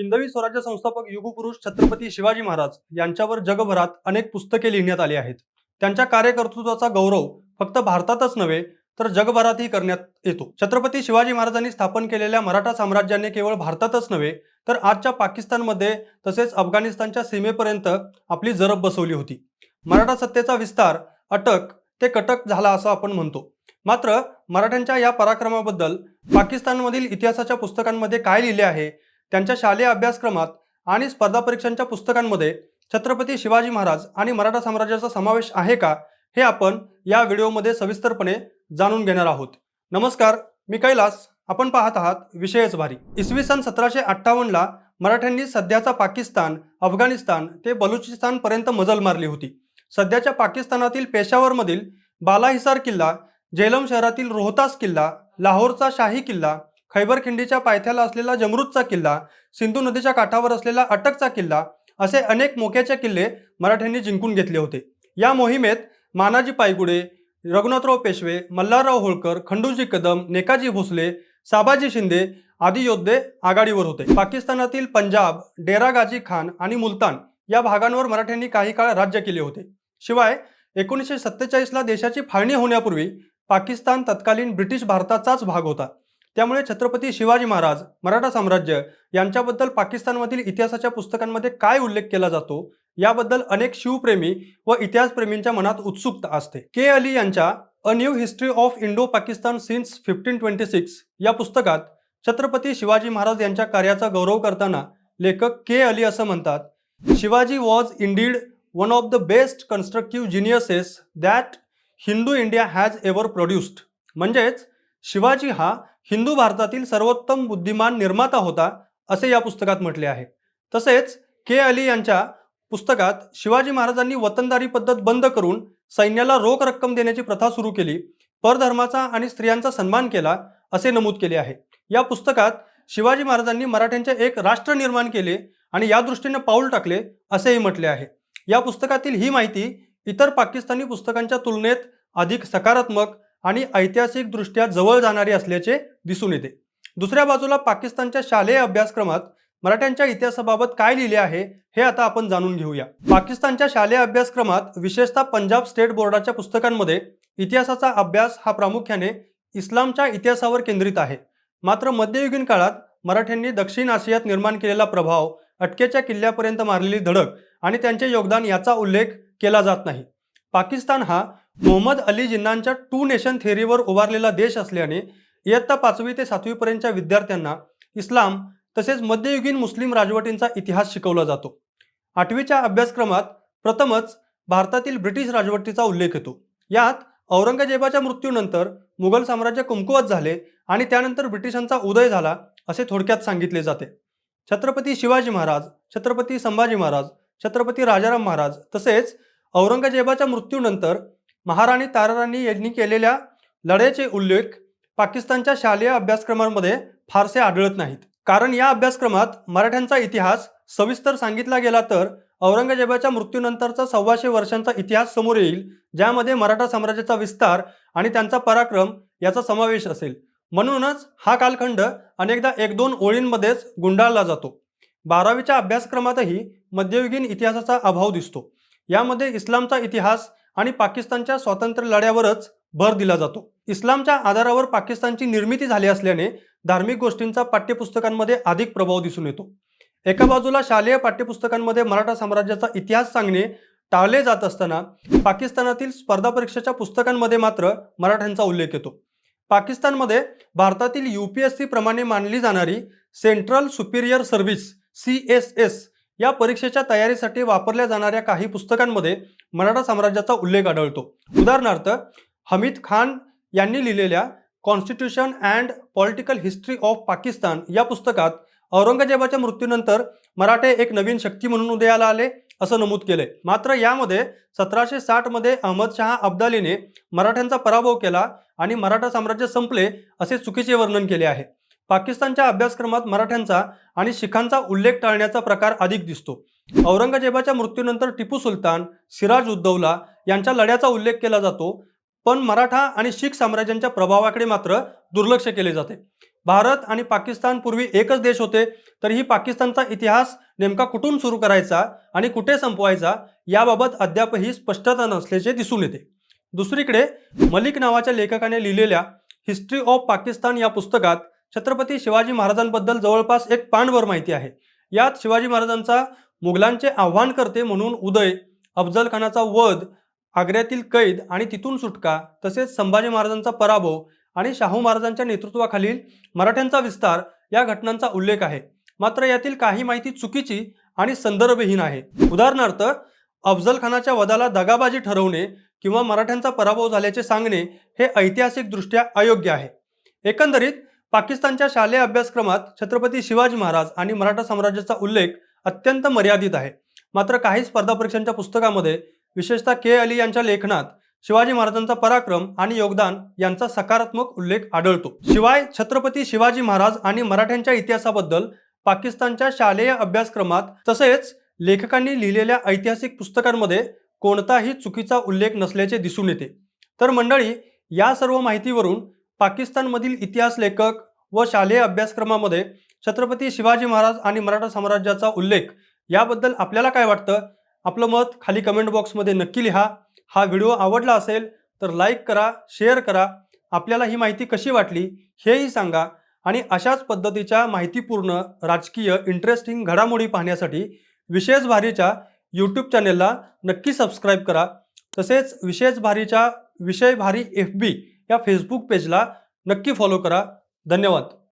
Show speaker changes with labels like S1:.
S1: हिंदवी स्वराज्य संस्थापक युगपुरुष छत्रपती शिवाजी महाराज यांच्यावर जगभरात अनेक पुस्तके लिहिण्यात आली आहेत त्यांच्या कार्यकर्तृत्वाचा गौरव फक्त भारतातच नव्हे तर जगभरातही करण्यात येतो छत्रपती शिवाजी महाराजांनी स्थापन केलेल्या मराठा साम्राज्याने केवळ भारतातच नव्हे तर आजच्या पाकिस्तानमध्ये तसेच अफगाणिस्तानच्या सीमेपर्यंत आपली जरब बसवली होती मराठा सत्तेचा विस्तार अटक ते कटक झाला असं आपण म्हणतो मात्र मराठ्यांच्या या पराक्रमाबद्दल पाकिस्तानमधील इतिहासाच्या पुस्तकांमध्ये काय लिहिले आहे त्यांच्या शालेय अभ्यासक्रमात आणि स्पर्धा परीक्षांच्या पुस्तकांमध्ये छत्रपती शिवाजी महाराज आणि मराठा साम्राज्याचा समावेश आहे का हे आपण या व्हिडिओमध्ये सविस्तरपणे जाणून घेणार आहोत नमस्कार मी कैलास आपण पाहत आहात विषयच भारी इसवी सन सतराशे अठ्ठावन्नला मराठ्यांनी सध्याचा पाकिस्तान अफगाणिस्तान ते बलुचिस्तानपर्यंत मजल मारली होती सध्याच्या पाकिस्तानातील पेशावरमधील बालाहिसार किल्ला जेलम शहरातील रोहतास किल्ला लाहोरचा शाही किल्ला खैबर खिंडीच्या पायथ्याला असलेला जमरूदचा किल्ला सिंधू नदीच्या काठावर असलेला अटकचा किल्ला असे अनेक मोक्याचे किल्ले मराठ्यांनी जिंकून घेतले होते या मोहिमेत मानाजी पायगुडे रघुनाथराव पेशवे मल्हारराव होळकर खंडूजी कदम नेकाजी भोसले साबाजी शिंदे आदी योद्धे आघाडीवर होते पाकिस्तानातील पंजाब डेरा गाजी खान आणि मुलतान या भागांवर मराठ्यांनी काही काळ राज्य केले होते शिवाय एकोणीसशे सत्तेचाळीसला देशाची फाळणी होण्यापूर्वी पाकिस्तान तत्कालीन ब्रिटिश भारताचाच भाग होता त्यामुळे छत्रपती शिवाजी महाराज मराठा साम्राज्य यांच्याबद्दल पाकिस्तानमधील इतिहासाच्या पुस्तकांमध्ये काय उल्लेख केला जातो याबद्दल अनेक शिवप्रेमी व इतिहासप्रेमींच्या मनात उत्सुकता असते के अली यांच्या a new history of Indo Pakistan since fifteen twenty six या पुस्तकात छत्रपती शिवाजी महाराज यांच्या कार्याचा गौरव करताना लेखक के अली असं म्हणतात Shivaji was indeed one of the best constructive geniuses that Hindu India has ever produced म्हणजेच शिवाजी हा हिंदू भारतातील सर्वोत्तम बुद्धिमान निर्माता होता असे या पुस्तकात म्हटले आहे तसेच के अली यांच्या पुस्तकात शिवाजी महाराजांनी वतनदारी पद्धत बंद करून सैन्याला रोख रक्कम देण्याची प्रथा सुरू केली परधर्माचा आणि स्त्रियांचा सन्मान केला असे नमूद केले आहे या पुस्तकात शिवाजी महाराजांनी मराठ्यांचे एक राष्ट्र निर्माण केले आणि या दृष्टीने पाऊल टाकले असेही म्हटले आहे या पुस्तकातील ही माहिती इतर पाकिस्तानी पुस्तकांच्या तुलनेत अधिक सकारात्मक आणि ऐतिहासिकदृष्ट्या जवळ जाणारी असल्याचे दिसून येते दुसऱ्या बाजूला पाकिस्तानच्या शालेय अभ्यासक्रमात मराठ्यांच्या इतिहासाबाबत काय लिहिले आहे हे आता आपण जाणून घेऊया पाकिस्तानच्या शालेय अभ्यासक्रमात विशेषतः पंजाब स्टेट बोर्डाच्या पुस्तकांमध्ये इतिहासाचा अभ्यास हा प्रामुख्याने इस्लामच्या इतिहासावर केंद्रित आहे मात्र मध्ययुगीन काळात मराठ्यांनी दक्षिण आशियात निर्माण केलेला प्रभाव अटकेच्या किल्ल्यापर्यंत मारलेली धडक आणि त्यांचे योगदान याचा उल्लेख केला जात नाही पाकिस्तान हा मोहम्मद अली जिन्नांच्या टू नेशन थेअरीवर उभारलेला देश असल्याने इयत्ता पाचवी ते सातवीपर्यंतच्या विद्यार्थ्यांना इस्लाम तसेच मध्ययुगीन मुस्लिम राजवटींचा इतिहास शिकवला जातो आठवीच्या अभ्यासक्रमात प्रथमच भारतातील ब्रिटिश राजवटीचा उल्लेख येतो यात औरंगजेबाच्या मृत्यूनंतर मुघल साम्राज्य कुमकुवत झाले आणि त्यानंतर ब्रिटिशांचा उदय झाला असे थोडक्यात सांगितले जाते छत्रपती शिवाजी महाराज छत्रपती संभाजी महाराज छत्रपती राजाराम महाराज तसेच औरंगजेबाच्या मृत्यूनंतर महाराणी ताराराणी यांनी केलेल्या लढ्याचे उल्लेख पाकिस्तानच्या शालेय अभ्यासक्रमांमध्ये फारसे आढळत नाहीत कारण या अभ्यासक्रमात मराठ्यांचा इतिहास सविस्तर सांगितला गेला तर औरंगजेबाच्या मृत्यूनंतरचा सव्वाशे वर्षांचा इतिहास समोर येईल ज्यामध्ये मराठा साम्राज्याचा विस्तार आणि त्यांचा पराक्रम याचा समावेश असेल म्हणूनच हा कालखंड अनेकदा एक दोन ओळींमध्येच गुंडाळला जातो बारावीच्या अभ्यासक्रमातही मध्ययुगीन इतिहासाचा अभाव दिसतो यामध्ये इस्लामचा इतिहास आणि पाकिस्तानच्या स्वातंत्र्य लढ्यावरच भर दिला जातो इस्लामच्या आधारावर पाकिस्तानची निर्मिती झाली असल्याने धार्मिक गोष्टींचा पाठ्यपुस्तकांमध्ये अधिक प्रभाव दिसून येतो एका बाजूला शालेय पाठ्यपुस्तकांमध्ये मराठा साम्राज्याचा इतिहास सांगणे टाळले जात असताना पाकिस्तानातील स्पर्धा परीक्षेच्या पुस्तकांमध्ये मात्र मराठ्यांचा उल्लेख येतो पाकिस्तानमध्ये भारतातील यू पी एस सी प्रमाणे मानली जाणारी central superior service C S S या परीक्षेच्या तयारीसाठी वापरल्या जाणाऱ्या काही पुस्तकांमध्ये मराठा साम्राज्याचा उल्लेख आढळतो उदाहरणार्थ हमीद खान यांनी लिहिलेल्या constitution and political history of Pakistan या पुस्तकात औरंगजेबाच्या मृत्यूनंतर मराठे एक नवीन शक्ती म्हणून उदयाला आले असं नमूद केले मात्र यामध्ये सतराशे साठमध्ये अहमदशहा अब्दालीने मराठ्यांचा पराभव केला आणि मराठा साम्राज्य संपले असे चुकीचे वर्णन केले आहे पाकिस्तानच्या अभ्यासक्रमात मराठ्यांचा आणि शिखांचा उल्लेख टाळण्याचा प्रकार अधिक दिसतो औरंगजेबाच्या मृत्यूनंतर टिपू सुलतान सिराज उद्दौला यांच्या लढ्याचा उल्लेख केला जातो पण मराठा आणि शीख साम्राज्यांच्या प्रभावाकडे मात्र दुर्लक्ष केले जाते भारत आणि पाकिस्तान पूर्वी एकच देश होते तर ही पाकिस्तानचा इतिहास नेमका कुठून सुरू करायचा आणि कुठे संपवायचा याबाबत अद्यापही स्पष्टता नसल्याचे दिसून येते दुसरीकडे मलिक नावाच्या लेखकाने लिहिलेल्या हिस्ट्री ऑफ पाकिस्तान या पुस्तकात छत्रपती शिवाजी महाराजांबद्दल जवळपास एक पानभर माहिती आहे यात शिवाजी महाराजांचा मुघलांचे आव्हान करते म्हणून उदय अफजलखानाचा वध आग्र्यातील कैद आणि तिथून सुटका तसेच संभाजी महाराजांचा पराभव आणि शाहू महाराजांच्या नेतृत्वाखालील मराठ्यांचा विस्तार या घटनांचा उल्लेख आहे मात्र यातील काही माहिती चुकीची आणि संदर्भहीन आहे उदाहरणार्थ अफजलखानाच्या वधाला दगाबाजी ठरवणे किंवा मराठ्यांचा पराभव झाल्याचे सांगणे हे ऐतिहासिकदृष्ट्या अयोग्य आहे एकंदरीत पाकिस्तानच्या शालेय अभ्यासक्रमात छत्रपती शिवाजी महाराज आणि मराठा साम्राज्याचा उल्लेख अत्यंत मर्यादित आहे मात्र काही स्पर्धा परीक्षांच्या पुस्तकामध्ये विशेषतः के अली यांच्या लेखनात शिवाजी महाराजांचा पराक्रम आणि योगदान यांचा सकारात्मक उल्लेख आढळतो शिवाय छत्रपती शिवाजी महाराज आणि मराठ्यांच्या इतिहासाबद्दल पाकिस्तानच्या शालेय अभ्यासक्रमात तसेच लेखकांनी लिहिलेल्या ऐतिहासिक पुस्तकांमध्ये कोणताही चुकीचा उल्लेख नसल्याचे दिसून येते तर मंडळी या सर्व माहितीवरून पाकिस्तानमधील इतिहास लेखक व शालेय अभ्यासक्रमामध्ये छत्रपती शिवाजी महाराज आणि मराठा साम्राज्याचा उल्लेख याबद्दल आपल्याला काय वाटतं आपलं मत खाली कमेंट बॉक्समध्ये नक्की लिहा हा व्हिडिओ आवडला असेल तर लाईक करा शेअर करा आपल्याला ही माहिती कशी वाटली हेही सांगा आणि अशाच पद्धतीच्या माहितीपूर्ण राजकीय इंटरेस्टिंग घडामोडी पाहण्यासाठी विशेष भारीच्या यूट्यूब चॅनेलला नक्की सबस्क्राईब करा तसेच विशेष भारीच्या विषय भारी एफ बी या फेसबुक पेजला नक्की फॉलो करा धन्यवाद